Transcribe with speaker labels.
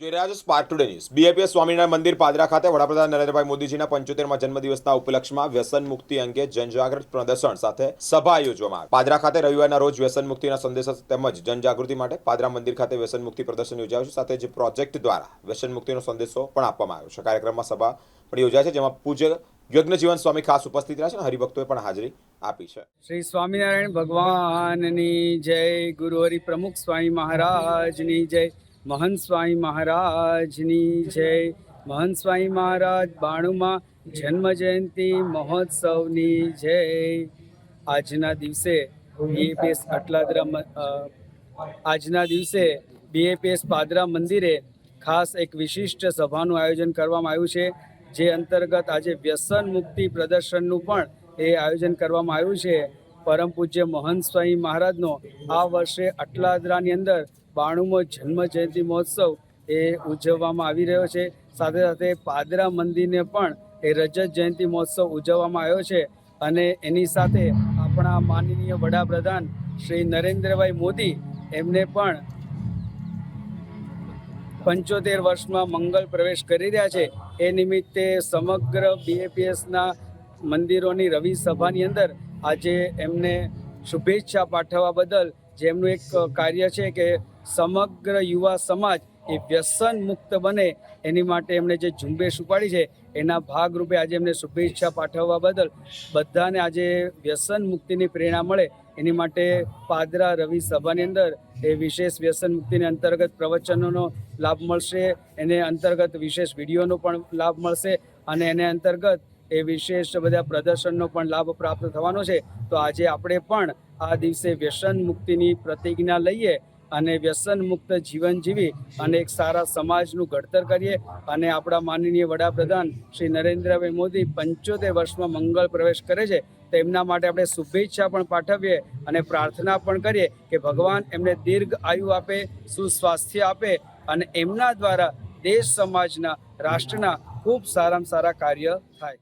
Speaker 1: જોઈ રહ્યા છો Spark Today News BAPS Swaminarayan મંદિર પાદરા ખાતે વડાપ્રધાન નરેન્દ્રભાઈ મોદીજીના પંચોતેરમાં જન્મદિવસના ઉપલક્ષમાં વ્યસન મુક્તિ અંગે જનજાગૃત પ્રદર્શન સાથે સભા યોજવામાં આવી. પાદરા ખાતે રવિવારના રોજ વ્યસન મુક્તિના સંદેશા તેમજ જનજાગૃતિ માટે પાદરા મંદિર ખાતે વ્યસન મુક્તિ પ્રદર્શન યોજાયું છે. સાથે જ પ્રોજેક્ટ દ્વારા વ્યસન મુક્તિનો સંદેશો પણ આપવામાં આવ્યો છે. કાર્યક્રમમાં સભા પણ યોજાય છે, જેમાં પૂજ્ય યજ્ઞજીવન સ્વામી ખાસ ઉપસ્થિત રહ્યા છે અને હરિભક્તોએ પણ હાજરી આપી છે.
Speaker 2: શ્રી સ્વામિનારાયણ ભગવાનની જય, ગુરુહરિ પ્રમુખ સ્વામી મહારાજની જય. મહંત સ્વામી મહારાજની જય. મહંત સ્વામી મહારાજ, બાણુમાં જન્મ જયંતિ મહોત્સવની જય. આજના દિવસે બીએપીએસ અટલાદરા આજના દિવસે બીએપીએસ પાદરા મંદિરે ખાસ એક વિશિષ્ટ સભાનું આયોજન કરવામાં આવ્યું છે, જે અંતર્ગત આજે વ્યસન મુક્તિ પ્રદર્શનનું પણ એ આયોજન કરવામાં આવ્યું છે. પરમ પૂજ્ય મહંત સ્વામી મહારાજનો આ વર્ષે અટલાદરાની અંદર બાણુમો જન્મ જયંતિ મહોત્સવ એ ઉજવવામાં આવી રહ્યો છે. સાથે સાથે પાદરા મંદિરને પણ એ રજત જયંતિ મહોત્સવ ઉજવવામાં આવ્યો છે અને એની સાથે આપણા માનનીય વડાપ્રધાન શ્રી નરેન્દ્રભાઈ મોદી એમને પણ પંચોતેર વર્ષમાં મંગલ પ્રવેશ કરી રહ્યા છે. એ નિમિત્તે સમગ્ર બીએપીએસના મંદિરોની રવિ સભાની અંદર આજે એમને શુભેચ્છા પાઠવવા બદલ જેમનું એક કાર્ય છે કે સમગ્ર યુવા સમાજ એ વ્યસન મુક્ત બને. એની માટે એમણે જે ઝુંબેશ ઉપાડી છે એના ભાગરૂપે આજે એમને શુભેચ્છા પાઠવવા બદલ બધાને આજે વ્યસન મુક્તિની પ્રેરણા મળે. એની માટે પાદરા રવિ સભાની અંદર એ વિશેષ વ્યસન મુક્તિને અંતર્ગત પ્રવચનોનો લાભ મળશે. એને અંતર્ગત વિશેષ વિડીયોનો પણ લાભ મળશે અને એને અંતર્ગત એ વિશેષ બધા પ્રદર્શનનો પણ લાભ પ્રાપ્ત થવાનો છે. તો આજે આપણે પણ આ દિવસે વ્યસન મુક્તિની પ્રતિજ્ઞા લઈએ. અને વ્યસન મુક્ત જીવન જીવી અને એક સારા સમાજનું ઘડતર કરીએ. અને આપણા માનનીય વડાપ્રધાન શ્રી નરેન્દ્રભાઈ મોદી પંચોતેર વર્ષમાં મંગળ પ્રવેશ કરે છે. તો એમના માટે આપણે શુભેચ્છા પણ પાઠવીએ અને પ્રાર્થના પણ કરીએ કે ભગવાન એમને દીર્ઘ આયુ આપે, સુસ્વાસ્થ્ય આપે અને એમના દ્વારા દેશ સમાજના, રાષ્ટ્રના ખૂબ સારામાં સારા કાર્ય થાય.